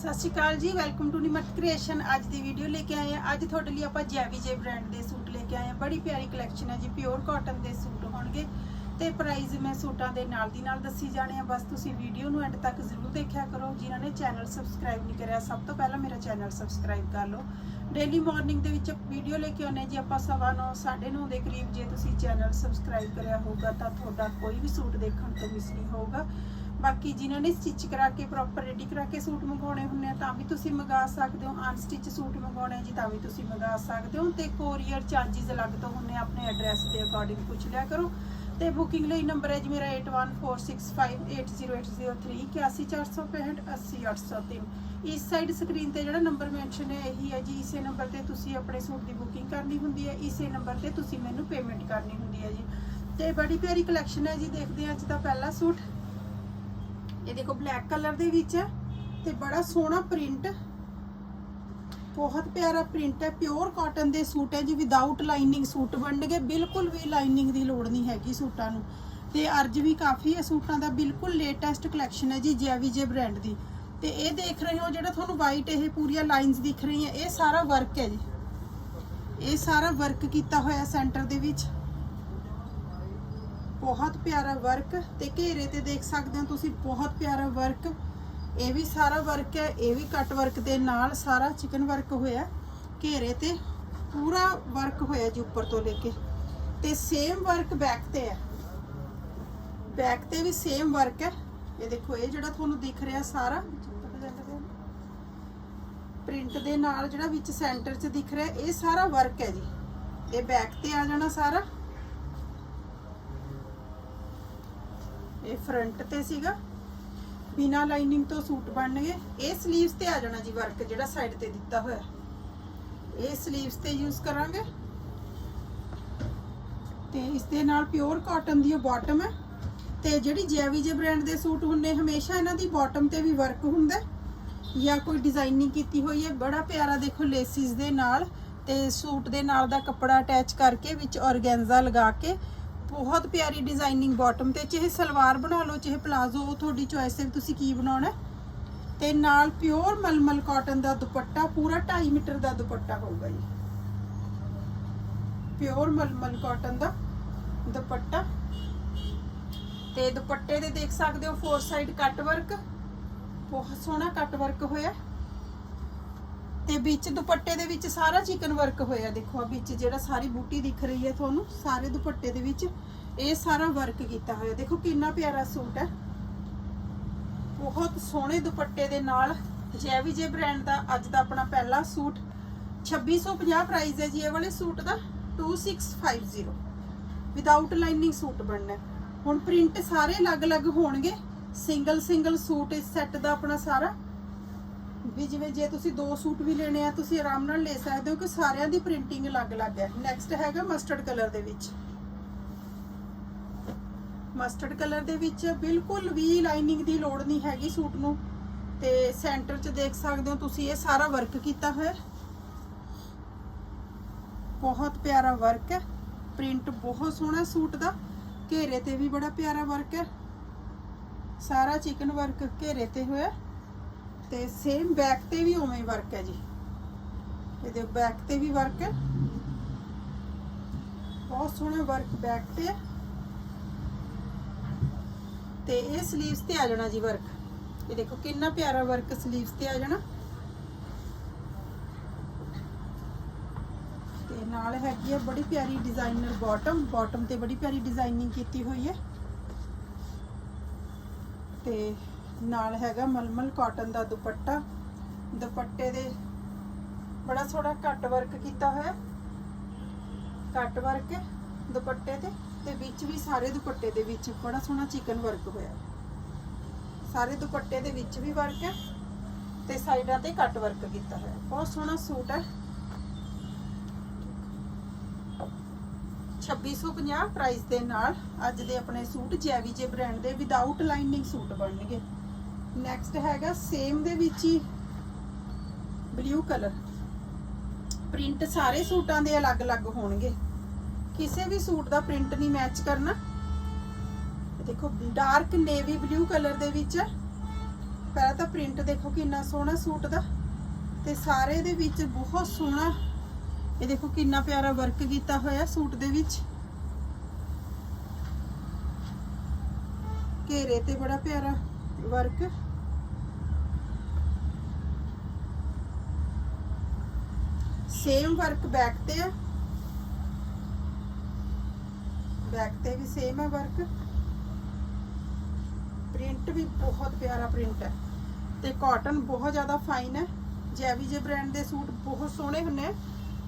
ਸਤਿ ਸ਼੍ਰੀ ਅਕਾਲ ਜੀ welcome to ਨਿਮਤ creation ਅੱਜ ਦੀ ਵੀਡੀਓ ਲੈ ਕੇ ਆਏ ਆ ਅੱਜ ਤੁਹਾਡੇ ਲਈ ਆਪਾਂ ਜੈਵੀ ਜੇ ਬ੍ਰਾਂਡ ਦੇ ਸੂਟ ਲੈ ਕੇ ਆਏ ਆ ਬੜੀ ਪਿਆਰੀ ਕਲੈਕਸ਼ਨ ਹੈ ਜੀ ਪਿਓਰ ਕਾਟਨ ਦੇ ਸੂਟ ਹੋਣਗੇ। ਤੇ ਪ੍ਰਾਈਸ ਮੈਂ ਸੂਟਾਂ ਦੇ ਨਾਲ ਦੀ ਨਾਲ ਦੱਸੀ ਜਾਣੇ ਆ ਬਸ ਤੁਸੀਂ ਵੀਡੀਓ ਨੂੰ ਐਂਡ ਤੱਕ ਜ਼ਰੂਰ ਦੇਖਿਆ ਕਰੋ। ਜਿਨ੍ਹਾਂ ਨੇ ਚੈਨਲ ਸਬਸਕ੍ਰਾਈਬ ਨਹੀਂ ਕਰਿਆ ਸਭ ਤੋਂ ਪਹਿਲਾਂ ਮੇਰਾ ਚੈਨਲ ਸਬਸਕ੍ਰਾਈਬ ਕਰ ਲਓ। ਡੇਲੀ ਮਾਰਨਿੰਗ ਦੇ ਵਿੱਚ ਵੀਡੀਓ ਲੈ ਕੇ ਆਉਂਦੇ ਹਾਂ ਜੀ ਆਪਾਂ ਸਵਾ ਨੌ, ਸਾਢੇ 9 ਦੇ ਕਰੀਬ। ਜੇ ਤੁਸੀਂ ਚੈਨਲ ਸਬਸਕ੍ਰਾਈਬ ਕਰਿਆ ਹੋਊਗਾ ਤਾਂ ਤੁਹਾਡਾ ਕੋਈ ਵੀ ਸੂਟ ਦੇਖਣ ਤੋਂ ਮਿਸ ਨਹੀਂ ਹੋਊਗਾ। ਬਾਕੀ ਜਿਨ੍ਹਾਂ ਨੇ ਸਟਿਚ ਕਰਾ ਕੇ ਪ੍ਰੋਪਰ ਰੈਡੀ ਕਰਾ ਕੇ ਸੂਟ ਮੰਗਾਉਣੇ ਹੁੰਦੇ ਆ, ਤਾਂ ਵੀ ਤੁਸੀਂ ਮੰਗਾ ਸਕਦੇ ਹੋ। ਅਨਸਟਿਚ ਸੂਟ ਮੰਗਾਉਣੇ ਜੀ, ਤਾਂ ਵੀ ਤੁਸੀਂ ਮੰਗਾ ਸਕਦੇ ਹੋ। ਤੇ ਕੋਰੀਅਰ ਚਾਰजेस ਅਲੱਗ ਤੋਂ ਹੁੰਦੇ ਆ, ਆਪਣੇ ਐਡਰੈਸ ਦੇ ਅਕੋਰਡਿੰਗ ਪੁੱਛ ਲਿਆ ਕਰੋ। ਤੇ ਬੁਕਿੰਗ ਲਈ ਨੰਬਰ ਹੈ ਜੀ ਮੇਰਾ 8146580803 81465 80803 ਇਸ ਸਾਈਡ ਸਕਰੀਨ ਤੇ ਜਿਹੜਾ ਨੰਬਰ ਮੈਂਸ਼ਨ ਹੈ, ਇਹੀ ਹੈ ਜੀ, ਇਸੇ ਨੰਬਰ ਤੇ ਤੁਸੀਂ ਆਪਣੇ ਸੂਟ ਦੀ ਬੁਕਿੰਗ ਕਰਨੀ ਹੁੰਦੀ ਹੈ, ਇਸੇ ਨੰਬਰ ਤੇ ਤੁਸੀਂ ਮੈਨੂੰ ਪੇਮੈਂਟ ਕਰਨੀ ਹੁੰਦੀ ਹੈ ਜੀ। ਤੇ ਬੜੀ ਪਿਆਰੀ ਕਲੈਕਸ਼ਨ ਹੈ ਜੀ, ਦੇਖਦੇ ਹਾਂ ਅੱਜ ਦਾ ਪਹਿਲਾ ਸੂਟ। ਇਹ ਦੇਖੋ ਬਲੈਕ ਕਲਰ ਦੇ ਵਿੱਚ ਹੈ ਤੇ ਬੜਾ ਸੋਹਣਾ ਪ੍ਰਿੰਟ ਬਹੁਤ ਪਿਆਰਾ ਪ੍ਰਿੰਟ ਹੈ ਪਿਓਰ ਕਾਟਨ ਦੇ ਸੂਟ ਹੈ ਜੀ ਵਿਦਆਊਟ ਲਾਈਨਿੰਗ ਸੂਟ ਬਣਨਗੇ ਬਿਲਕੁਲ ਵੀ ਲਾਈਨਿੰਗ ਦੀ ਲੋੜ ਨਹੀਂ ਹੈਗੀ ਸੂਟਾਂ ਨੂੰ। ਤੇ ਅਰਜ ਵੀ ਕਾਫੀ ਹੈ ਸੂਟਾਂ ਦਾ, ਬਿਲਕੁਲ ਲੇਟੈਸਟ ਕਲੈਕਸ਼ਨ ਹੈ ਜੀ, ਜੈਵੀ ਜੇ ਬ੍ਰਾਂਡ ਦੀ। ਤੇ ਇਹ ਦੇਖ ਰਹੇ ਹੋ ਜਿਹੜਾ ਤੁਹਾਨੂੰ ਵਾਈਟ ਇਹ ਪੂਰੀਆਂ ਲਾਈਨਸ ਦਿਖ ਰਹੀਆਂ, ਇਹ ਸਾਰਾ ਵਰਕ ਹੈ ਜੀ। ਇਹ ਸਾਰਾ ਵਰਕ ਕੀਤਾ ਹੋਇਆ ਸੈਂਟਰ ਦੇ ਵਿੱਚ। ਬਹੁਤ ਪਿਆਰਾ ਵਰਕ ਤੇ ਘੇਰੇ ਤੇ ਦੇਖ ਸਕਦੇ ਹੋ ਤੁਸੀਂ, ਬਹੁਤ ਪਿਆਰਾ ਵਰਕ। ਇਹ ਵੀ ਸਾਰਾ ਵਰਕ ਹੈ, ਇਹ ਵੀ ਕੱਟ ਵਰਕ ਦੇ ਨਾਲ ਸਾਰਾ ਚਿਕਨ ਵਰਕ ਹੋਇਆ। ਘੇਰੇ ਤੇ ਪੂਰਾ ਵਰਕ ਹੋਇਆ ਜੀ ਉੱਪਰ ਤੋਂ ਲੈ ਕੇ। ਤੇ ਸੇਮ ਵਰਕ ਬੈਕ ਤੇ ਹੈ। ਬੈਕ ਤੇ ਵੀ ਸੇਮ ਵਰਕ ਹੈ। ਇਹ ਦੇਖੋ, ਇਹ ਜਿਹੜਾ ਤੁਹਾਨੂੰ ਦਿਖ ਰਿਹਾ ਸਾਰਾ ਪ੍ਰਿੰਟ ਦੇ ਨਾਲ ਜਿਹੜਾ ਵਿੱਚ ਸੈਂਟਰ 'ਚ ਦਿਖ ਰਿਹਾ, ਇਹ ਸਾਰਾ ਵਰਕ ਹੈ ਜੀ। ਇਹ ਬੈਕ ਤੇ ਆ ਜਾਣਾ ਸਾਰਾ। ਇਹ ਫਰੰਟ ਤੇ ਸੀਗਾ। ਬਿਨਾ ਲਾਈਨਿੰਗ ਤੋਂ ਸੂਟ ਬਣਨਗੇ। ਇਹ ਸਲੀਵਸ ਤੇ ਆ ਜਾਣਾ ਜੀ ਵਰਕ ਜਿਹੜਾ ਸਾਈਡ ਤੇ ਦਿੱਤਾ ਹੋਇਆ। ਇਹ ਸਲੀਵਸ ਤੇ ਯੂਜ਼ ਕਰਾਂਗੇ। ਤੇ ਇਸ ਦੇ ਨਾਲ ਪਿਓਰ ਕਾਟਨ ਦੀ ਉਹ ਬਾਟਮ ਹੈ। ਤੇ ਜਿਹੜੀ ਜੈਵੀ ਜੇ ਬ੍ਰਾਂਡ ਦੇ ਸੂਟ ਹੁੰਨੇ ਹਮੇਸ਼ਾ ਇਹਨਾਂ ਦੀ ਬਾਟਮ ਤੇ ਵੀ ਵਰਕ ਹੁੰਦਾ ਜਾਂ ਕੋਈ ਡਿਜ਼ਾਈਨਿੰਗ ਕੀਤੀ ਹੋਈ ਹੈ, ਬੜਾ ਪਿਆਰਾ ਦੇਖੋ ਲੇਸਿਸ ਦੇ ਨਾਲ ਤੇ ਸੂਟ ਦੇ ਨਾਲ ਦਾ ਕੱਪੜਾ ਅਟੈਚ ਕਰਕੇ ਵਿੱਚ ਔਰਗੈਂਜ਼ਾ ਲਗਾ ਕੇ ਬਹੁਤ ਪਿਆਰੀ ਡਿਜ਼ਾਈਨਿੰਗ ਬਾਟਮ ਤੇ, ਚਾਹੇ ਸਲਵਾਰ ਬਣਾ ਲਓ, ਚਾਹੇ ਪਲਾਜ਼ੋ ਉਹ ਤੁਹਾਡੀ ਚੋਇਸ ਹੈ ਤੁਸੀਂ ਕੀ ਬਣਾਉਣਾ ਹੈ। ਤੇ ਨਾਲ ਪਿਓਰ ਮਲਮਲ ਕਾਟਨ ਦਾ ਦੁਪੱਟਾ, ਪੂਰਾ 2.5 ਮੀਟਰ ਦਾ ਦੁਪੱਟਾ ਹੋਊਗਾ ਜੀ। ਪਿਓਰ ਮਲਮਲ ਕਾਟਨ ਦਾ ਦੁਪੱਟਾ। ਤੇ ਦੁਪੱਟੇ ਦੇ ਦੇਖ ਸਕਦੇ ਹੋ ਫੋਰ ਸਾਈਡ ਕੱਟ ਵਰਕ ਬਹੁਤ ਸੋਹਣਾ ਕੱਟ ਵਰਕ ਹੋਇਆ। ਤੇ ਵਿੱਚ ਦੁਪੱਟੇ ਦੇ ਵਿੱਚ ਸਾਰਾ ਚਿਕਨ ਵਰਕ ਹੋਇਆ, ਦੇਖੋ ਆ ਵਿੱਚ ਜਿਹੜਾ ਸਾਰੀ ਬੂਟੀ ਦਿਖ ਰਹੀ ਹੈ ਤੁਹਾਨੂੰ, ਸਾਰੇ ਦੁਪੱਟੇ ਦੇ ਵਿੱਚ ਇਹ ਸਾਰਾ ਵਰਕ ਕੀਤਾ ਹੋਇਆ। ਦੇਖੋ ਕਿੰਨਾ ਪਿਆਰਾ ਸੂਟ ਹੈ। ਬਹੁਤ ਸੋਹਣੇ ਦੁਪੱਟੇ ਦੇ ਨਾਲ ਜੈਵੀ ਜੇ ਬ੍ਰਾਂਡ ਦਾ ਅੱਜ ਦਾ ਆਪਣਾ ਪਹਿਲਾ ਸੂਟ। 2650 ਪ੍ਰਾਈਸ ਹੈ ਜੀ, ਇਹ ਵਾਲੇ ਸੂਟ ਦਾ 2650 ਵਿਦਆਊਟ ਲਾਈਨਿੰਗ ਸੂਟ ਬਣਨਾ ਹੁਣ ਪ੍ਰਿੰਟ ਸਾਰੇ ਅਲੱਗ-ਅਲੱਗ ਹੋਣਗੇ। ਸਿੰਗਲ ਸਿੰਗਲ ਸੂਟ ਇਸ ਸੈੱਟ ਦਾ ਆਪਣਾ ਸਾਰਾ। ਵੀ ਜਿਵੇਂ ਜੇ ਤੁਸੀਂ ਦੋ ਸੂਟ ਵੀ ਲੈਣੇ ਆ, ਤੁਸੀਂ ਆਰਾਮ ਨਾਲ ਲੈ ਸਕਦੇ ਹੋ ਕਿ ਸਾਰਿਆਂ ਦੀ ਪ੍ਰਿੰਟਿੰਗ ਅਲੱਗ-ਅਲੱਗ ਹੈ। ਨੈਕਸਟ ਹੈਗਾ ਮਸਟਰਡ ਕਲਰ ਦੇ ਵਿੱਚ। ਮਸਟਰਡ ਕਲਰ ਦੇ ਵਿੱਚ ਬਿਲਕੁਲ ਵੀ ਲਾਈਨਿੰਗ ਦੀ ਲੋੜ ਨਹੀਂ ਹੈਗੀ ਸੂਟ ਨੂੰ। ਤੇ ਸੈਂਟਰ 'ਚ ਦੇਖ ਸਕਦੇ ਹੋ ਤੁਸੀਂ ਇਹ ਸਾਰਾ ਵਰਕ ਕੀਤਾ ਹੋਇਆ। ਬਹੁਤ ਪਿਆਰਾ ਵਰਕ ਹੈ। ਪ੍ਰਿੰਟ ਬਹੁਤ ਸੋਹਣਾ ਸੂਟ ਦਾ। ਘੇਰੇ ਤੇ ਵੀ ਬੜਾ ਪਿਆਰਾ ਵਰਕ ਹੈ। ਸਾਰਾ ਚਿਕਨ ਵਰਕ ਘੇਰੇ ਤੇ ਹੋਇਆ। ਤੇ ਸੇਮ ਬੈਕ ਤੇ ਵੀ ਉਵੇਂ ਹੀ ਵਰਕ ਹੈ ਜੀ। ਇਹਦੇ ਬੈਕ ਤੇ ਵੀ ਵਰਕ ਹੈ। ਬਹੁਤ ਸੋਹਣਾ ਵਰਕ ਬੈਕ ਤੇ ਹੈ। ਤੇ ਇਹ ਸਲੀਵਸ ਤੇ ਆ ਜਾਣਾ ਜੀ ਵਰਕ ਇਹ ਦੇਖੋ ਕਿੰਨਾ ਪਿਆਰਾ ਵਰਕ ਸਲੀਵਸ ਤੇ ਆ ਜਾਣਾ। ਤੇ ਨਾਲ ਹੈਗੀ ਹੈ ਬੜੀ ਪਿਆਰੀ ਡਿਜ਼ਾਈਨਰ ਬਾਟਮ ਬਾਟਮ ਤੇ ਬੜੀ ਪਿਆਰੀ ਡਿਜ਼ਾਈਨਿੰਗ ਕੀਤੀ ਹੋਈ ਹੈ। ਤੇ ਨਾਲ ਹੈਗਾ ਮਲਮਲ ਕਾਟਨ ਦਾ ਦੁਪੱਟਾ। ਦੁਪੱਟੇ ਦੇ ਬੜਾ ਥੋੜਾ ਕੱਟ ਵਰਕ ਕੀਤਾ ਹੋਇਆ। ਕੱਟ ਵਰਕ ਦੁਪੱਟੇ ਤੇ ਤੇ ਵਿੱਚ ਵੀ ਸਾਰੇ ਦੁਪੱਟੇ ਦੇ ਵਿੱਚ ਬੜਾ ਸੋਹਣਾ ਚਿਕਨ ਵਰਕ ਹੋਇਆ। ਸਾਰੇ ਦੁਪੱਟੇ ਦੇ ਵਿੱਚ ਵੀ ਵਰਕ ਹੈ, ਤੇ ਸਾਈਡਾਂ ਤੇ ਕੱਟ ਵਰਕ ਕੀਤਾ ਹੋਇਆ। ਬਹੁਤ ਸੋਹਣਾ ਸੂਟ ਹੈ। 2650 ਪ੍ਰਾਈਸ ਦੇ ਨਾਲ ਅੱਜ ਦੇ ਆਪਣੇ ਸੂਟ ਜੈਵੀ ਜੇ ਬ੍ਰਾਂਡ ਦੇ ਵਿਦਆਊਟ ਲਾਈਨਿੰਗ ਸੂਟ ਬਣਨਗੇ। ਨੈਕਸਟ ਹੈਗਾ ਸੇਮ ਦੇ ਵਿੱਚ ਹੀ ਬਲੂ ਕਲਰ ਪ੍ਰਿੰਟ ਸਾਰੇ ਸੂਟਾਂ ਦੇ ਅਲੱਗ-ਅਲੱਗ ਹੋਣਗੇ। ਕਿਸੇ ਵੀ ਸੂਟ ਦਾ ਪ੍ਰਿੰਟ ਨਹੀਂ ਮੈਚ ਕਰਨਾ। ਦੇਖੋ ਡਾਰਕ ਨੇਵੀ ਬਲੂ ਕਲਰ ਦੇ ਵਿੱਚ ਪਹਿਲਾਂ ਤਾਂ ਪ੍ਰਿੰਟ ਦੇਖੋ ਕਿੰਨਾ ਸੋਹਣਾ ਸੂਟ ਦਾ। ਤੇ ਸਾਰੇ ਦੇ ਵਿੱਚ ਬਹੁਤ ਸੋਹਣਾ, ਇਹ ਦੇਖੋ ਕਿੰਨਾ ਪਿਆਰਾ ਵਰਕ ਕੀਤਾ ਹੋਇਆ ਸੂਟ ਦੇ ਵਿੱਚ। ਘੇਰੇ ਤੇ ਬੜਾ ਪਿਆਰਾ ਵਰਕ ਸੇਮ ਵਰਕ ਬੈਕ ਤੇ ਆ। ਬੈਕ ਤੇ ਵੀ ਸੇਮ ਹੈ ਵਰਕ ਪ੍ਰਿੰਟ ਵੀ ਬਹੁਤ ਪਿਆਰਾ ਪ੍ਰਿੰਟ ਹੈ ਤੇ ਕਾਟਨ ਬਹੁਤ ਜ਼ਿਆਦਾ ਫਾਈਨ ਹੈ ਜੈਵੀ ਜੇ ਬ੍ਰਾਂਡ ਦੇ ਸੂਟ ਬਹੁਤ ਸੋਹਣੇ ਹੁੰਨੇ ਆ।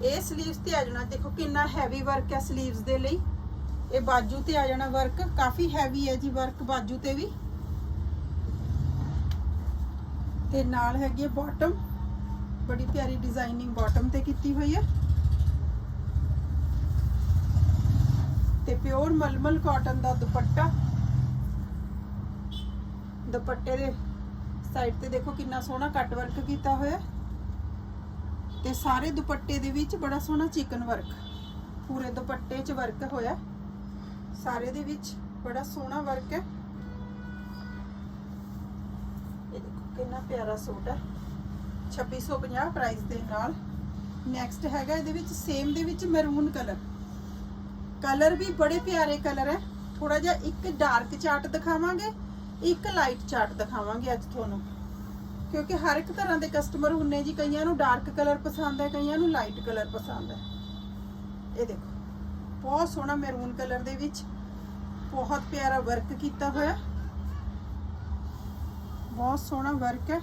ਇਹ 슬ੀਵਸ ਤੇ ਆ ਜਾਣਾ। ਦੇਖੋ ਕਿੰਨਾ ਹੈਵੀ ਵਰਕ ਹੈ 슬ੀਵਸ ਦੇ ਲਈ। ਇਹ ਬਾਜੂ ਤੇ ਆ ਜਾਣਾ ਵਰਕ ਕਾਫੀ ਹੈਵੀ ਹੈ ਜੀ ਵਰਕ ਬਾਜੂ ਤੇ ਵੀ। ਤੇ ਨਾਲ ਹੈਗੀ ਹੈ ਬਾਟਮ ਬੜੀ ਪਿਆਰੀ ਡਿਜ਼ਾਈਨਿੰਗ ਬਾਟਮ ਤੇ ਕੀਤੀ ਹੋਈ ਹੈ। ਤੇ ਪਿਓਰ ਮਲਮਲ ਕਾਟਨ ਦਾ ਦੁਪੱਟਾ। ਦੁਪੱਟੇ ਦੇ ਸਾਈਡ ਤੇ ਦੇਖੋ ਕਿੰਨਾ ਸੋਹਣਾ ਕੱਟ ਵਰਕ ਕੀਤਾ ਹੋਇਆ ਤੇ ਸਾਰੇ ਦੁਪੱਟੇ ਦੇ ਵਿੱਚ ਬੜਾ ਸੋਹਣਾ ਚਿਕਨ ਵਰਕ ਪੂਰੇ ਦੁਪੱਟੇ 'ਚ ਵਰਕ ਹੋਇਆ ਸਾਰੇ ਦੇ ਵਿੱਚ ਬੜਾ ਸੋਹਣਾ ਵਰਕ ਹੈ ਇਹ ਦੇਖੋ ਕਿੰਨਾ ਪਿਆਰਾ ਸੂਟ ਹੈ। 2650 ਪ੍ਰਾਈਸ ਦੇ ਨਾਲ। ਨੈਕਸਟ ਹੈਗਾ ਇਹਦੇ ਵਿੱਚ ਸੇਮ ਦੇ ਵਿੱਚ ਮੈਰੂਨ ਕਲਰ ਕਲਰ ਵੀ ਬੜੇ ਪਿਆਰੇ ਕਲਰ ਹੈ। ਥੋੜਾ ਜਿਹਾ ਇੱਕ ਡਾਰਕ ਚਾਰਟ ਦਿਖਾਵਾਂਗੇ, ਇੱਕ ਲਾਈਟ ਚਾਰਟ ਦਿਖਾਵਾਂਗੇ ਅੱਜ ਤੁਹਾਨੂੰ। ਕਿਉਂਕਿ ਹਰ ਇੱਕ ਤਰ੍ਹਾਂ ਦੇ ਕਸਟਮਰ ਹੁੰਨੇ ਜੀ, ਕਈਆਂ ਨੂੰ ਡਾਰਕ ਕਲਰ ਪਸੰਦ ਹੈ, ਕਈਆਂ ਨੂੰ ਲਾਈਟ ਕਲਰ ਪਸੰਦ ਹੈ। ਇਹ ਦੇਖੋ, ਬਹੁਤ ਸੋਹਣਾ ਮੈਰੂਨ ਕਲਰ ਦੇ ਵਿੱਚ ਬਹੁਤ ਪਿਆਰਾ ਵਰਕ ਕੀਤਾ ਹੋਇਆ। ਬਹੁਤ ਸੋਹਣਾ ਵਰਕ ਹੈ।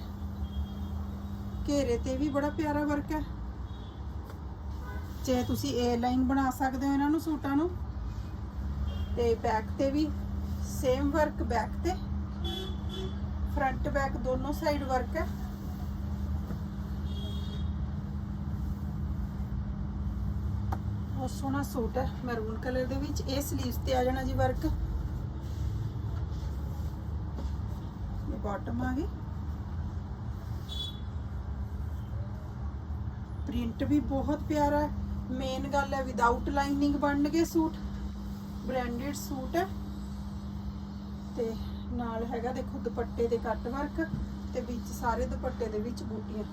ਘੇਰੇ ਤੇ ਵੀ ਬੜਾ ਪਿਆਰਾ ਵਰਕ ਹੈ। ਚਾਹੇ ਤੁਸੀਂ ਏ ਲਾਈਨ ਬਣਾ ਸਕਦੇ ਹੋ ਇਹਨਾਂ ਨੂੰ, ਸੂਟਾਂ ਨੂੰ। ਤੇ ਬੈਕ ਤੇ ਵੀ ਸੇਮ ਵਰਕ ਬੈਕ ਤੇ। ਫਰੰਟ ਬੈਕ ਦੋਨੋਂ ਸਾਈਡ ਵਰਕ ਹੈ। ਬਹੁਤ ਸੋਹਣਾ ਸੂਟ ਹੈ। ਮੈਰੂਨ ਕਲਰ ਦੇ ਵਿੱਚ ਇਹ 슬ੀਵਸ ਤੇ ਆ ਜਾਣਾ ਜੀ ਵਰਕ ਬਾਟਮ ਆ ਗਈ। ਪ੍ਰਿੰਟ ਵੀ ਬਹੁਤ ਪਿਆਰਾ ਹੈ। ਮੇਨ ਗੱਲ ਹੈ ਵਿਦਆਊਟ ਲਾਈਨਿੰਗ ਬਣਨਗੇ ਸੂਟ। ਬ੍ਰਾਂਡਡ ਸੂਟ ਹੈ। ਤੇ ਨਾਲ ਹੈਗਾ ਦੇਖੋ ਦੁਪੱਟੇ ਦੇ ਕੱਟ ਵਰਕ ਤੇ ਵਿੱਚ ਸਾਰੇ ਦੁਪੱਟੇ ਦੇ ਵਿੱਚ ਬੂਟੀਆਂ।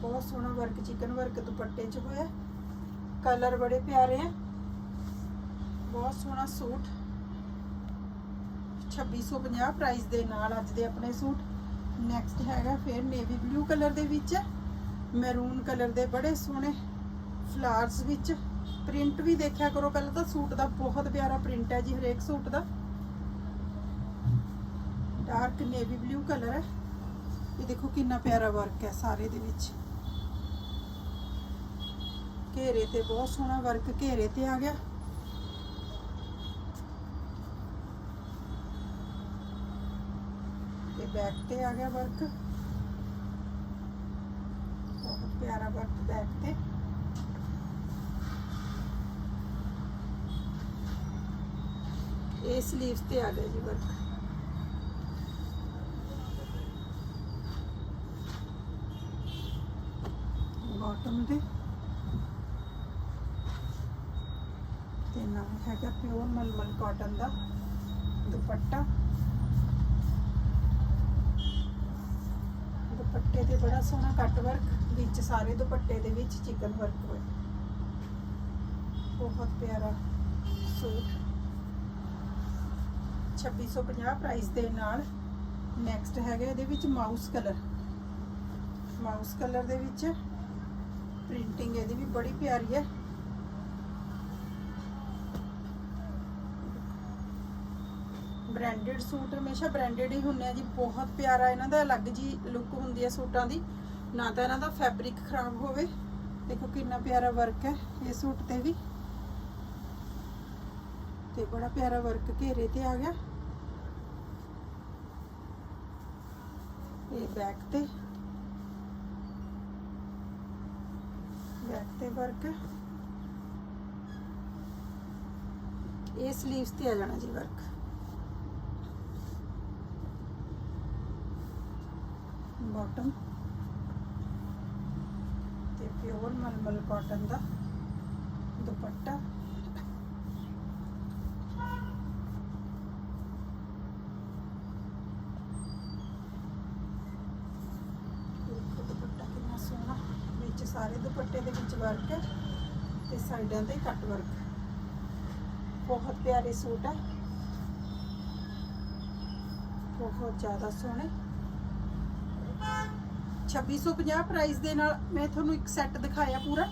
ਬਹੁਤ ਸੋਹਣਾ ਵਰਕ ਚਿਕਨ ਵਰਕ ਦੁਪੱਟੇ 'ਚ ਹੋਇਆ। ਕਲਰ ਬੜੇ ਪਿਆਰੇ ਆ ਬਹੁਤ ਸੋਹਣਾ ਸੂਟ। 2650 ਪ੍ਰਾਈਸ ਦੇ ਨਾਲ ਅੱਜ ਦੇ ਆਪਣੇ ਸੂਟ। ਨੈਕਸਟ ਹੈਗਾ ਫਿਰ ਨੇਵੀ ਬਲੂ ਕਲਰ ਦੇ ਵਿੱਚ ਮੈਰੂਨ ਕਲਰ ਦੇ ਬੜੇ ਸੋਹਣੇ ਫਲਾਰਸ ਵਿੱਚ। ਪ੍ਰਿੰਟ ਵੀ ਦੇਖਿਆ ਕਰੋ, ਪਹਿਲਾਂ ਤਾਂ ਸੂਟ ਦਾ ਬਹੁਤ ਪਿਆਰਾ ਪ੍ਰਿੰਟ ਹੈ ਜੀ ਹਰੇਕ ਸੂਟ ਦਾ। ਡਾਰਕ ਨੇਵੀ ਬਲੂ ਕਲਰ ਹੈ। ਇਹ ਦੇਖੋ ਕਿੰਨਾ ਪਿਆਰਾ ਵਰਕ ਹੈ ਸਾਰੇ ਦੇ ਵਿੱਚ। ਘੇਰੇ ਤੇ ਬਹੁਤ ਸੋਹਣਾ ਵਰਕ ਘੇਰੇ ਤੇ ਆ ਗਿਆ। ਤੇ ਬੈਕ ਤੇ ਆ ਗਿਆ ਵਰਕ ਬਹੁਤ ਪਿਆਰਾ ਵਰਕ ਬੈਕ ਤੇ ਇਹ 슬ੀਵਸ ਤੇ ਆ ਗਿਆ ਜੀ ਵਰਕ ਬਾਟਮ ਦੇ ਤੇ ਨਾਲ ਹੈਗਾ ਪਿਓਰ ਮਲਮਲ ਕਾਟਨ ਦਾ ਦੁਪੱਟਾ ਦੁਪੱਟੇ ਤੇ ਬੜਾ ਸੋਹਣਾ ਕੱਟ ਵਰਕ ਵਿੱਚ, ਸਾਰੇ ਦੁਪੱਟੇ ਦੇ ਵਿੱਚ ਚਿਕਨ ਵਰਕ ਹੋਇਆ। ਬਹੁਤ ਪਿਆਰਾ ਸੂਟ। 2650 ਪ੍ਰਾਈਸ ਦੇ ਨਾਲ ਨੈਕਸਟ ਹੈਗਾ ਇਹਦੇ ਵਿੱਚ ਮਾਊਸ ਕਲਰ ਮਾਊਸ ਕਲਰ ਦੇ ਵਿੱਚ ਪ੍ਰਿੰਟਿੰਗ ਇਹਦੀ ਵੀ ਬੜੀ ਪਿਆਰੀ ਹੈ। ਬ੍ਰਾਂਡਡ ਸੂਟ ਹਮੇਸ਼ਾ ਬ੍ਰਾਂਡਡ ਹੀ ਹੁੰਨੇ ਆ ਜੀ। ਬਹੁਤ ਪਿਆਰਾ ਇਹਨਾਂ ਦਾ ਅਲੱਗ ਜੀ ਲੁੱਕ ਹੁੰਦੀ ਹੈ ਸੂਟਾਂ ਦੀ। ਨਾ ਤਾਂ ਇਹਨਾਂ ਦਾ ਫੈਬਰਿਕ ਖਰਾਬ ਹੋਵੇ ਦੇਖੋ ਕਿੰਨਾ ਪਿਆਰਾ ਵਰਕ ਹੈ ਇਹ ਸੂਟ ਤੇ ਵੀ। ਤੇ ਬੜਾ ਪਿਆਰਾ ਵਰਕ ਘੇਰੇ ਤੇ ਆ ਗਿਆ। ਇਹ ਬੈਕ ਤੇ। ਬੈਕ ਤੇ ਵਰਕ ਇਹ 슬ੀਵਸ ਤੇ ਆ ਜਾਣਾ ਜੀ ਵਰਕ ਕਾਟਨ ਤੇ ਪਿਓਰ ਮਲਮਲ ਕਾਟਨ ਦਾ ਦੁਪੱਟਾ। ਕਿੰਨਾ ਸੋਹਣਾ। ਵਿੱਚ ਸਾਰੇ ਦੁਪੱਟੇ ਦੇ ਵਿੱਚ ਵਰਕ ਤੇ ਸਾਈਡਾਂ ਤੇ ਕੱਟ ਵਰਕ ਬਹੁਤ ਪਿਆਰੇ ਸੂਟ ਹੈ। ਬਹੁਤ ਜ਼ਿਆਦਾ ਸੋਹਣੇ। 2650 ਪ੍ਰਾਈਸ ਦੇ ਨਾਲ ਮੈਂ ਤੁਹਾਨੂੰ ਇੱਕ ਸੈੱਟ ਦਿਖਾਇਆ ਪੂਰਾ।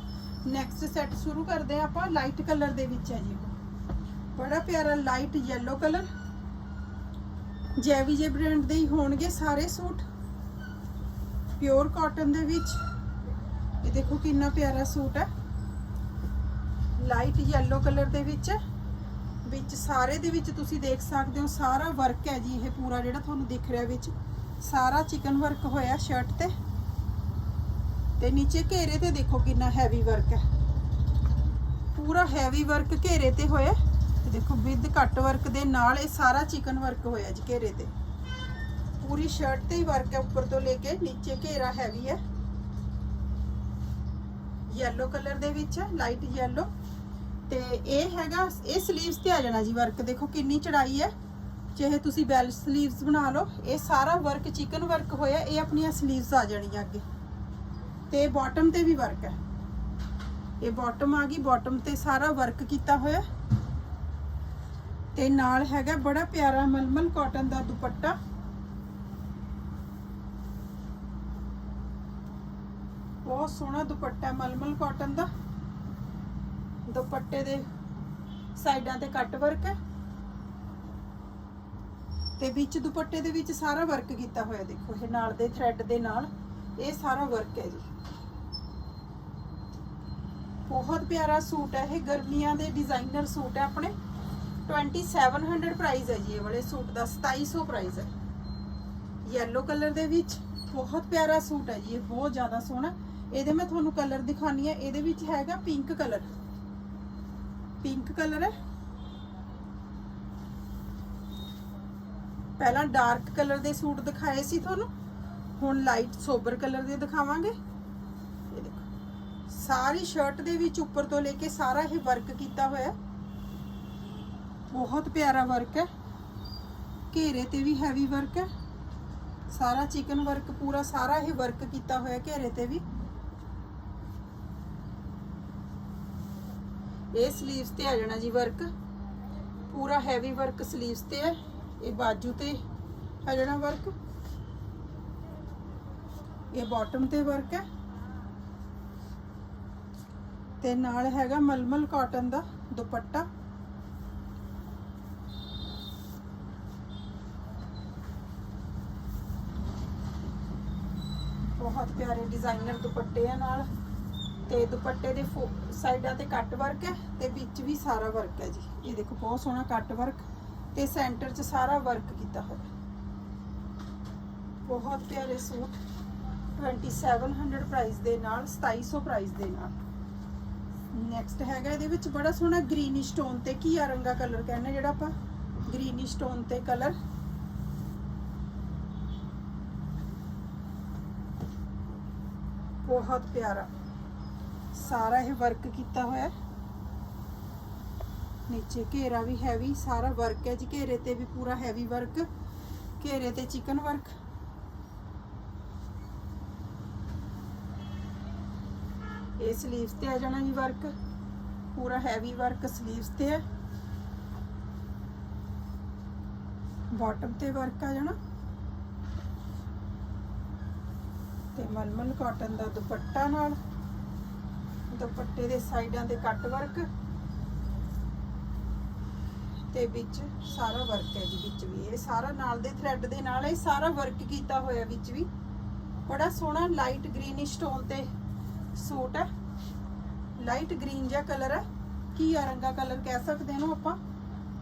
ਨੈਕਸਟ ਸੈੱਟ ਸ਼ੁਰੂ ਕਰਦੇ ਹਾਂ ਆਪਾਂ ਲਾਈਟ ਕਲਰ ਦੇ ਵਿੱਚ ਹੈ ਜੀ। ਬੜਾ ਪਿਆਰਾ ਲਾਈਟ ਯੈਲੋ ਕਲਰ ਜੈਵੀ ਬ੍ਰਾਂਡ ਦੇ ਹੀ ਹੋਣਗੇ ਸਾਰੇ ਸੂਟ। ਪਿਓਰ ਕਾਟਨ ਦੇ ਵਿੱਚ। ਇਹ ਦੇਖੋ ਕਿੰਨਾ ਪਿਆਰਾ ਸੂਟ ਹੈ। ਲਾਈਟ ਯੈਲੋ ਕਲਰ ਦੇ ਵਿੱਚ। ਵਿੱਚ ਸਾਰੇ ਦੇ ਵਿੱਚ ਤੁਸੀਂ ਦੇਖ ਸਕਦੇ ਹੋ, ਸਾਰਾ ਵਰਕ ਹੈ ਜੀ ਇਹ ਪੂਰਾ ਜਿਹੜਾ ਤੁਹਾਨੂੰ ਦਿਖ ਰਿਹਾ ਵਿੱਚ। ਸਾਰਾ ਚਿਕਨ ਵਰਕ ਹੋਇਆ ਸ਼ਰਟ ਤੇ। ਤੇ ਨੀਚੇ ਘੇਰੇ ਤੇ ਦੇਖੋ ਕਿੰਨਾ ਹੈਵੀ ਵਰਕ ਹੈ। ਪੂਰਾ ਹੈਵੀ ਵਰਕ ਘੇਰੇ ਤੇ ਹੋਇਆ। ਤੇ ਦੇਖੋ ਵਿਦ ਕੱਟ ਵਰਕ ਦੇ ਨਾਲ ਇਹ ਸਾਰਾ ਚਿਕਨ ਵਰਕ ਹੋਇਆ ਜੀ ਘੇਰੇ ਤੇ। ਪੂਰੀ ਸ਼ਰਟ ਤੇ ਹੀ ਵਰਕ ਹੈ ਉੱਪਰ ਤੋਂ ਲੈ ਕੇ ਨੀਚੇ ਘੇਰਾ ਹੈਵੀ ਹੈ। ਯੈਲੋ ਕਲਰ ਦੇ ਵਿੱਚ ਹੈ ਲਾਈਟ ਯੈਲੋ ਤੇ ਇਹ ਹੈਗਾ, ਇਹ ਸਲੀਵਸ ਤੇ ਆ ਜਾਣਾ ਜੀ ਵਰਕ ਦੇਖੋ ਕਿੰਨੀ ਚੜਾਈ ਹੈ। ਚਾਹੇ ਤੁਸੀਂ ਬੈਲ ਸਲੀਵਸ ਬਣਾ ਲਓ, ਇਹ ਸਾਰਾ ਵਰਕ ਚਿਕਨ ਵਰਕ ਹੋਇਆ, ਇਹ ਆਪਣੀਆਂ ਸਲੀਵਸ ਆ ਜਾਣੀਆਂ ਅੱਗੇ। ਤੇ ਬਾਟਮ ਤੇ ਵੀ ਵਰਕ ਹੈ। ਇਹ ਬਾਟਮ ਆ ਗਈ ਬਾਟਮ ਤੇ ਸਾਰਾ ਵਰਕ ਕੀਤਾ ਹੋਇਆ। ਤੇ ਨਾਲ ਹੈਗਾ ਬੜਾ ਪਿਆਰਾ ਮਲਮਲ ਕਾਟਨ ਦਾ ਦੁਪੱਟਾ। ਬਹੁਤ ਸੋਹਣਾ ਦੁਪੱਟਾ ਮਲਮਲ ਕਾਟਨ ਦਾ। ਦੁਪੱਟੇ ਦੇ ਸਾਈਡਾਂ ਤੇ ਕੱਟ ਵਰਕ ਹੈ। ਤੇ ਵਿੱਚ ਦੁਪੱਟੇ ਦੇ ਵਿੱਚ ਸਾਰਾ ਵਰਕ ਕੀਤਾ ਹੋਇਆ ਦੇਖੋ, ਇਹ ਨਾਲ ਦੇ ਥ੍ਰੈਡ ਦੇ ਨਾਲ ਇਹ ਸਾਰਾ ਵਰਕ ਹੈ ਜੀ। ਬਹੁਤ ਪਿਆਰਾ ਸੂਟ ਹੈ ਇਹ, ਗਰਮੀਆਂ ਦੇ ਡਿਜ਼ਾਈਨਰ ਸੂਟ ਹੈ ਆਪਣੇ। 2700 ਪ੍ਰਾਈਸ ਹੈ ਜੀ ਇਹ ਵਾਲੇ ਸੂਟ ਦਾ 2700 ਪ੍ਰਾਈਸ ਹੈ। ਯੈਲੋ ਕਲਰ ਦੇ ਵਿੱਚ ਬਹੁਤ ਪਿਆਰਾ ਸੂਟ ਹੈ ਜੀ, ਇਹ ਬਹੁਤ ਜ਼ਿਆਦਾ ਸੋਹਣਾ। ਇਹਦੇ ਮੈਂ ਤੁਹਾਨੂੰ ਕਲਰ ਦਿਖਾਣੀ ਹੈ, ਇਹਦੇ ਵਿੱਚ ਹੈਗਾ ਪਿੰਕ ਕਲਰ ਪਿੰਕ ਕਲਰ ਹੈ। ਪਹਿਲਾਂ ਡਾਰਕ ਕਲਰ ਦੇ ਸੂਟ ਦਿਖਾਏ ਸੀ ਤੁਹਾਨੂੰ, ਹੁਣ ਲਾਈਟ ਸੋਬਰ ਕਲਰ ਦੇ ਦਿਖਾਵਾਂਗੇ। ਇਹ ਦੇਖੋ, ਸਾਰੀ ਸ਼ਰਟ ਦੇ ਵਿੱਚ ਉੱਪਰ ਤੋਂ ਲੈ ਕੇ ਸਾਰਾ ਇਹ ਵਰਕ ਕੀਤਾ ਹੋਇਆ। ਬਹੁਤ ਪਿਆਰਾ ਵਰਕ ਹੈ। ਘੇਰੇ ਤੇ ਵੀ ਹੈਵੀ ਵਰਕ ਹੈ। ਸਾਰਾ ਚਿਕਨ ਵਰਕ ਪੂਰਾ ਸਾਰਾ ਇਹ ਵਰਕ ਕੀਤਾ ਹੋਇਆ ਘੇਰੇ ਤੇ ਵੀ। ਇਹ ਸਲੀਵਸ ਤੇ ਆ ਜਾਣਾ ਜੀ ਵਰਕ ਪੂਰਾ ਹੈਵੀ ਵਰਕ ਸਲੀਵਸ ਤੇ ਹੈ। ਇਹ ਬਾਜੂ ਤੇ ਹੈ ਜਾਣਾ ਵਰਕ ਇਹ ਬਾਟਮ ਤੇ ਵਰਕ ਹੈ? ਤੇ ਨਾਲ ਹੈਗਾ ਮਲਮਲ ਕਾਟਨ ਦਾ ਦੁਪੱਟਾ। ਬਹੁਤ ਪਿਆਰੇ ਡਿਜ਼ਾਈਨਰ ਦੁਪੱਟੇ ਆ ਨਾਲ। ਤੇ ਦੁਪੱਟੇ ਦੇ ਫੋ- ਸਾਈਡਾਂ ਤੇ ਕੱਟ ਵਰਕ ਹੈ ਤੇ ਵਿੱਚ ਵੀ ਸਾਰਾ ਵਰਕ ਹੈ ਜੀ। ਇਹ ਦੇਖੋ, ਬਹੁਤ ਸੋਹਣਾ ਕੱਟ ਵਰਕ ਤੇ ਸੈਂਟਰ 'ਚ ਸਾਰਾ ਵਰਕ ਕੀਤਾ ਹੋਇਆ। ਬਹੁਤ ਪਿਆਰੇ ਸੂਟ। 2700 ਪ੍ਰਾਈਸ ਦੇ ਨਾਲ 2700 ਪ੍ਰਾਈਸ ਦੇ ਨਾਲ। ਨੈਕਸਟ ਹੈਗਾ ਇਹਦੇ ਵਿੱਚ ਬੜਾ ਸੋਹਣਾ ਗ੍ਰੀਨ ਸਟੋਨ ਤੇ ਘੀਆ ਰੰਗਾ ਕਲਰ ਕਹਿੰਦੇ ਜਿਹੜਾ ਆਪਾਂ? ਗ੍ਰੀਨ ਸਟੋਨ ਤੇ ਕਲਰ ਬਹੁਤ ਪਿਆਰਾ। ਸਾਰਾ ਇਹ ਵਰਕ ਕੀਤਾ ਹੋਇਆ। ਨੀਚੇ ਘੇਰਾ ਵੀ ਹੈਵੀ ਸਾਰਾ ਵਰਕ ਹੈ ਜੀ, ਘੇਰੇ ਤੇ ਵੀ ਪੂਰਾ ਹੈਵੀ ਵਰਕ ਘੇਰੇ ਤੇ ਚਿਕਨ ਵਰਕ ਇਹ ਸਲੀਵਸ ਤੇ ਆ ਜਾਣਾ ਜੀ ਵਰਕ ਪੂਰਾ ਹੈਵੀ ਵਰਕ ਸਲੀਵਸ ਤੇ ਹੈ। ਬਾਟਮ ਤੇ ਵਰਕ ਆ ਜਾਣਾ। ਤੇ ਮਲਮਲ ਕਾਟਨ ਦਾ ਦੁਪੱਟਾ ਨਾਲ, ਦੁਪੱਟੇ ਦੇ ਸਾਈਡਾਂ ਤੇ ਕੱਟ ਵਰਕ ਤੇ ਵਿੱਚ ਸਾਰਾ ਵਰਕ ਹੈ ਜੀ ਵਿੱਚ ਵੀ। ਇਹ ਸਾਰਾ ਨਾਲ ਦੇ ਥ੍ਰੈਡ ਦੇ ਨਾਲ ਇਹ ਸਾਰਾ ਵਰਕ ਕੀਤਾ ਹੋਇਆ ਵਿੱਚ ਵੀ। ਬੜਾ ਸੋਹਣਾ ਲਾਈਟ ਗ੍ਰੀਨ ਸਟੋਨ ਤੇ ਸੂਟ ਹੈ। ਲਾਈਟ ਗ੍ਰੀਨ ਜਿਹਾ ਕਲਰ ਹੈ। ਘੀਆ ਰੰਗਾ ਕਲਰ ਕਹਿ ਸਕਦੇ ਹਾਂ ਆਪਾਂ?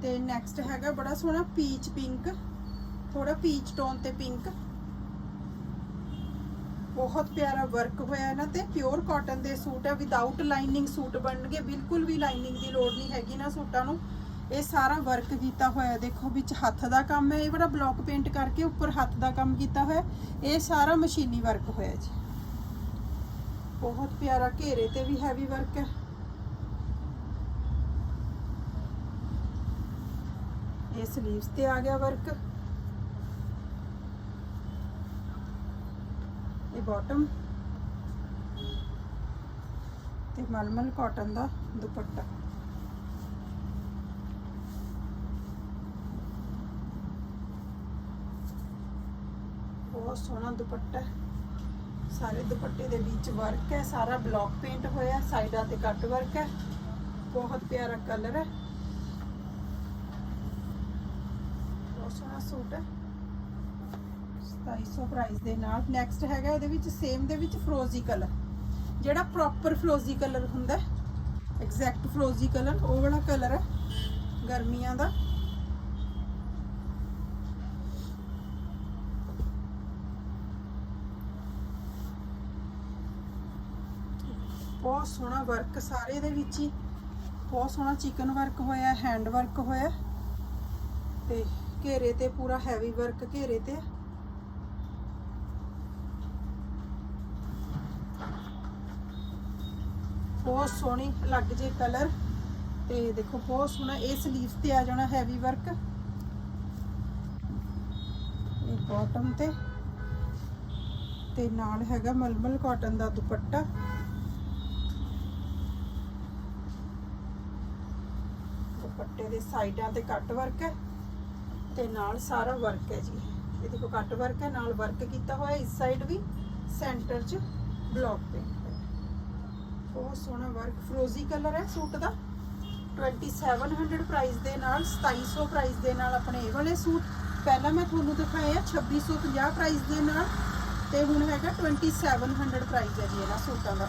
ਤੇ ਨੈਕਸਟ ਹੈਗਾ ਬੜਾ ਸੋਹਣਾ ਪੀਚ ਪਿੰਕ ਥੋੜਾ ਪੀਚ ਟੋਨ ਤੇ ਪਿੰਕ ਬਹੁਤ ਪਿਆਰਾ ਵਰਕ ਹੋਇਆ ਇਹਨਾਂ ਤੇ। ਪਿਓਰ ਕਾਟਨ ਦੇ ਸੂਟ ਹੈ। ਵਿਦਆਊਟ ਲਾਈਨਿੰਗ ਸੂਟ ਬਣਨਗੇ। ਬਿਲਕੁਲ ਵੀ ਲਾਈਨਿੰਗ ਦੀ ਲੋੜ ਨਹੀਂ ਹੈਗੀ ਨਾ ਸੂਟਾਂ ਨੂੰ। ਇਹ ਸਾਰਾ ਵਰਕ ਕੀਤਾ ਹੋਇਆ, ਦੇਖੋ ਵਿੱਚ ਹੱਥ ਦਾ ਕੰਮ ਹੈ, ਇਹ ਬੜਾ ਬਲੌਕ ਪੇਂਟ ਕਰਕੇ ਉੱਪਰ ਹੱਥ ਦਾ ਕੰਮ ਕੀਤਾ ਹੋਇਆ, ਇਹ ਸਾਰਾ ਮਸ਼ੀਨੀ ਵਰਕ ਹੋਇਆ ਜੀ। ਬਹੁਤ ਪਿਆਰਾ ਘੇਰੇ ਤੇ ਵੀ ਹੈਵੀ ਵਰਕ ਹੈ। ਇਹ ਸਲੀਵਸ ਤੇ ਆ ਗਿਆ ਵਰਕ ਇਹ ਬਾਟਮ ਤੇ ਮਲਮਲ ਕਾਟਨ ਦਾ ਦੁਪੱਟਾ। ਬਹੁਤ ਸੋਹਣਾ ਦੁਪੱਟਾ ਸਾਰੇ ਦੁਪੱਟੇ ਦੇ ਵਿੱਚ ਵਰਕ ਹੈ, ਸਾਰਾ ਬਲੌਕ ਪੇਂਟ ਹੋਇਆ, ਸਾਈਡਾਂ ਤੇ ਕੱਟ ਵਰਕ ਹੈ। ਬਹੁਤ ਪਿਆਰਾ ਕਲਰ ਹੈ। ਬਹੁਤ ਸੋਹਣਾ ਸੂਟ ਹੈ। 2700 ਪ੍ਰਾਈਸ ਦੇ ਨਾਲ ਨੈਕਸਟ ਹੈਗਾ ਇਹਦੇ ਵਿੱਚ ਸੇਮ ਦੇ ਵਿੱਚ ਫਰੋਜ਼ੀ ਕਲਰ ਜਿਹੜਾ ਪ੍ਰੋਪਰ ਫਰੋਜ਼ੀ ਕਲਰ ਹੁੰਦਾ ਐਗਜ਼ੈਕਟ ਫਰੋਜ਼ੀ ਕਲਰ ਉਹ ਵਾਲਾ ਕਲਰ ਹੈ। ਗਰਮੀਆਂ ਦਾ। ਬਹੁਤ ਸੋਹਣਾ ਵਰਕ ਸਾਰੇ ਦੇ ਵਿੱਚ ਹੀ। ਬਹੁਤ ਸੋਹਣਾ ਚਿਕਨ ਵਰਕ ਹੋਇਆ ਹੈਂਡ ਵਰਕ ਹੋਇਆ। ਤੇ ਘੇਰੇ ਤੇ ਪੂਰਾ ਹੈਵੀ ਵਰਕ ਘੇਰੇ ਤੇ। ਬਹੁਤ ਸੋਹਣੀ ਲੱਗ ਜੇ ਕਲਰ ਤੇ ਦੇਖੋ, ਬਹੁਤ ਸੋਹਣਾ ਇਹ ਸਲੀਵਸ ਤੇ ਆ ਜਾਣਾ ਹੈਵੀ ਵਰਕ ਇਹ ਬਾਟਮ ਤੇ। ਤੇ ਨਾਲ ਹੈਗਾ ਮਲਮਲ ਕਾਟਨ ਦਾ ਦੁਪੱਟਾ। ਦੁਪੱਟੇ ਦੇ ਸਾਈਡਾਂ ਤੇ ਕੱਟ ਵਰਕ ਹੈ ਤੇ ਨਾਲ ਸਾਰਾ ਵਰਕ ਹੈ ਜੀ। ਇਹ ਦੇਖੋ ਕੱਟ ਵਰਕ ਹੈ, ਨਾਲ ਵਰਕ ਕੀਤਾ ਹੋਇਆ ਇਸ ਸਾਈਡ ਵੀ ਸੈਂਟਰ 'ਚ ਬਲੌਕ ਪੇਂਟ ਹੈ। ਬਹੁਤ ਸੋਹਣਾ ਵਰਕ ਫਰੋਜ਼ੀ ਕਲਰ ਹੈ ਸੂਟ ਦਾ। 2700 ਪ੍ਰਾਈਸ ਦੇ ਨਾਲ 2700 ਪ੍ਰਾਈਸ ਦੇ ਨਾਲ ਆਪਣੇ ਇਹ ਵਾਲੇ ਸੂਟ। ਪਹਿਲਾਂ ਮੈਂ ਤੁਹਾਨੂੰ ਦਿਖਾਏ ਆ 2650 ਪ੍ਰਾਈਸ ਦੇ ਨਾਲ, ਤੇ ਹੁਣ ਹੈਗਾ 2700 ਪ੍ਰਾਈਸ ਹੈ ਜੀ ਇਹਨਾਂ ਸੂਟਾਂ ਦਾ।